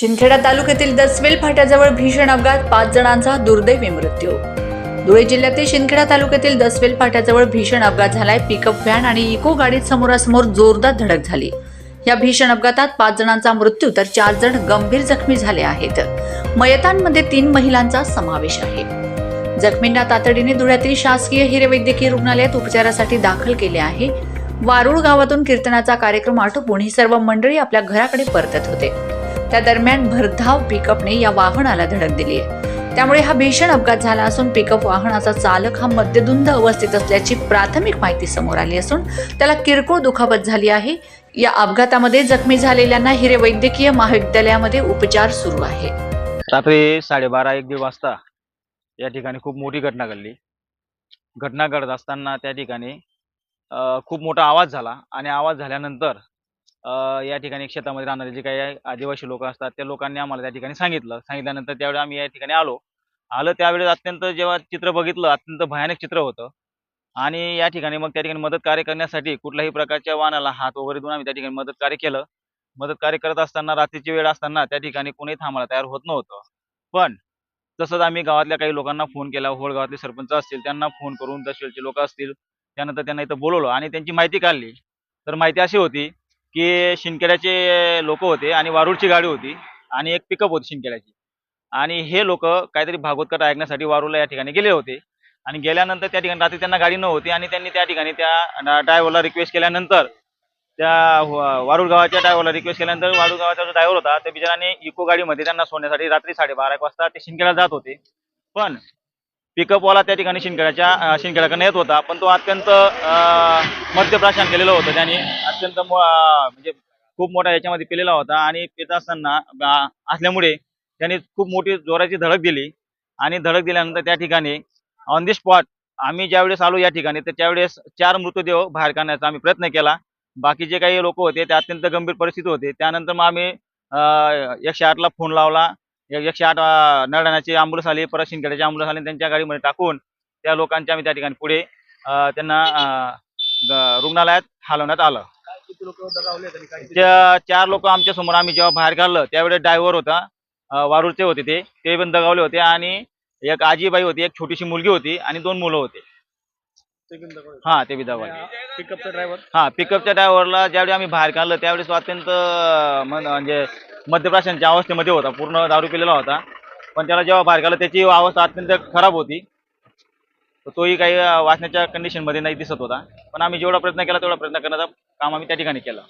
शिंदखेडा तालुक्यातील दसवेल फाट्याजवळ भीषण अपघात पाच जणांचा दुर्दैवी मृत्यू. धुळे जिल्ह्यातील शिंदखेडा तालुक्यातील दसवेल फाट्याजवळ भीषण अपघात झालाय. पिकअप व्हॅन आणि इको गाडीत समोरासमोर जोरदार धडक झाली. या भीषण अपघातात पाच जणांचा मृत्यू तर चार जण गंभीर जखमी झाले आहेत. मयतांमध्ये तीन महिलांचा समावेश आहे. जखमींना तातडीने धुळ्यातील शासकीय हिरवैद्यकीय रुग्णालयात उपचारासाठी दाखल केले आहे. वारुळ गावातून कीर्तनाचा कार्यक्रम आटोपून ही सर्व मंडळी आपल्या घराकडे परतत होते. त्या दरम्यान भरधाव पिकअपने या वाहनाला धडक दिली आहे. त्यामुळे हा भीषण अपघात झाला असून पिकअप वाहनाचा चालक हा मद्यधुंद अवस्थेत असल्याची प्राथमिक माहिती समोर आली असून त्याला किरकोळ दुखापत झाली आहे. या अपघातामध्ये जखमी झालेल्यांना हिरे वैद्यकीय महाविद्यालयामध्ये उपचार सुरू आहे. रात्री साडेबारा एक दीड वाजता या ठिकाणी खूप मोठी घटना घडली. घटना घडत असताना त्या ठिकाणी खूप मोठा आवाज झाला आणि आवाज झाल्यानंतर या ठिकाणी शेतामध्ये राहणारे जे काही आदिवासी लोक असतात त्या लोकांनी आम्हाला त्या ठिकाणी सांगितलं. सांगितल्यानंतर त्यावेळी आम्ही या ठिकाणी आलो. आलो त्यावेळेस अत्यंत जेव्हा चित्र बघितलं अत्यंत भयानक चित्र होतं. आणि या ठिकाणी मग त्या ठिकाणी मदत कार्य करण्यासाठी कुठल्याही प्रकारच्या वाहनाला हात वगैरे देऊन आम्ही त्या ठिकाणी मदत कार्य केलं. मदत कार्य करत असताना रात्रीची वेळ असताना त्या ठिकाणी कोणी थांबायला तयार होत नव्हतं. पण तसंच आम्ही गावातल्या काही लोकांना फोन केला. होळ गावातले सरपंच असतील त्यांना फोन करून तहसीलचे लोक असतील त्यानंतर त्यांना इथं बोलवलं आणि त्यांची माहिती काढली. तर माहिती अशी होती की शिंदखेड्याचे लोक होते आणि वारूडची गाडी होती आणि एक पिकअप होती शिंदखेड्याची. आणि हे लोक काहीतरी भागवतकर ऐकण्यासाठी वारूडला या ठिकाणी गेले होते. आणि गेल्यानंतर त्या ठिकाणी रात्री त्यांना गाडी नव्हती आणि त्यांनी त्या ठिकाणी त्या ड्रायव्हरला रिक्वेस्ट केल्यानंतर त्या वारूड वारुळ गावाच्या ड्रायव्हरला रिक्वेस्ट केल्यानंतर वारुळ गावाचा जो ड्रायव्हर होता त्या बिचाराने इको गाडीमध्ये त्यांना सोडण्यासाठी रात्री साडेबारा एक वाजता ते शिंदखेडा जात होते. पण पिकअपवाला त्या ठिकाणी शिंदखेड्याच्या अं, येत होता पण तो अत्यंत अं, मद्यप्राशन केलेलं होतं त्याने. अत्यंत म्हणजे खूप मोठा याच्यामध्ये पिलेला होता आणि पित असताना असल्यामुळे त्याने खूप मोठी जोराची धडक दिली. आणि धडक दिल्यानंतर त्या ठिकाणी ऑन दी स्पॉट आम्ही ज्यावेळेस आलो या ठिकाणी तर त्यावेळेस चार मृतदेह बाहेर काढण्याचा आम्ही प्रयत्न केला. बाकी जे काही लोक होते ते अत्यंत गंभीर परिस्थिती होते. त्यानंतर मग आम्ही एकशे आठला फोन लावला. एकशे आठ नळण्याची अँब्युलन्स आली परत शिंदखेड्याची अँब्युलन्स आली त्यांच्या गाडीमध्ये टाकून त्या लोकांच्या आम्ही त्या ठिकाणी पुढे त्यांना रुग्णालयात हलवण्यात आलं. चार लोक आमच्यासमोर आम्ही जेव्हा बाहेर काढलं त्यावेळेस ड्रायव्हर होता वारूरचे होते ते. ते पण दगावले होते आणि एक आजीबाई होती एक छोटीशी मुलगी होती आणि दोन मुलं होते. हा ते बी दगावले. पिकअपचा ड्रायव्हर हा पिकअपच्या ड्रायव्हरला ज्यावेळी आम्ही बाहेर काढलं त्यावेळेस अत्यंत म्हणजे मध्यप्राशांच्या अवस्थेमध्ये होता. पूर्ण दारू पिलेला होता. पण त्याला जेव्हा बाहेर काढलं त्याची अवस्था अत्यंत खराब होती. तर तोही काही वाचण्याच्या कंडिशनमध्ये नाही दिसत होता. पण आम्ही जेवढा प्रयत्न केला तेवढा प्रयत्न करण्याचा काम आम्ही त्या ठिकाणी केलं.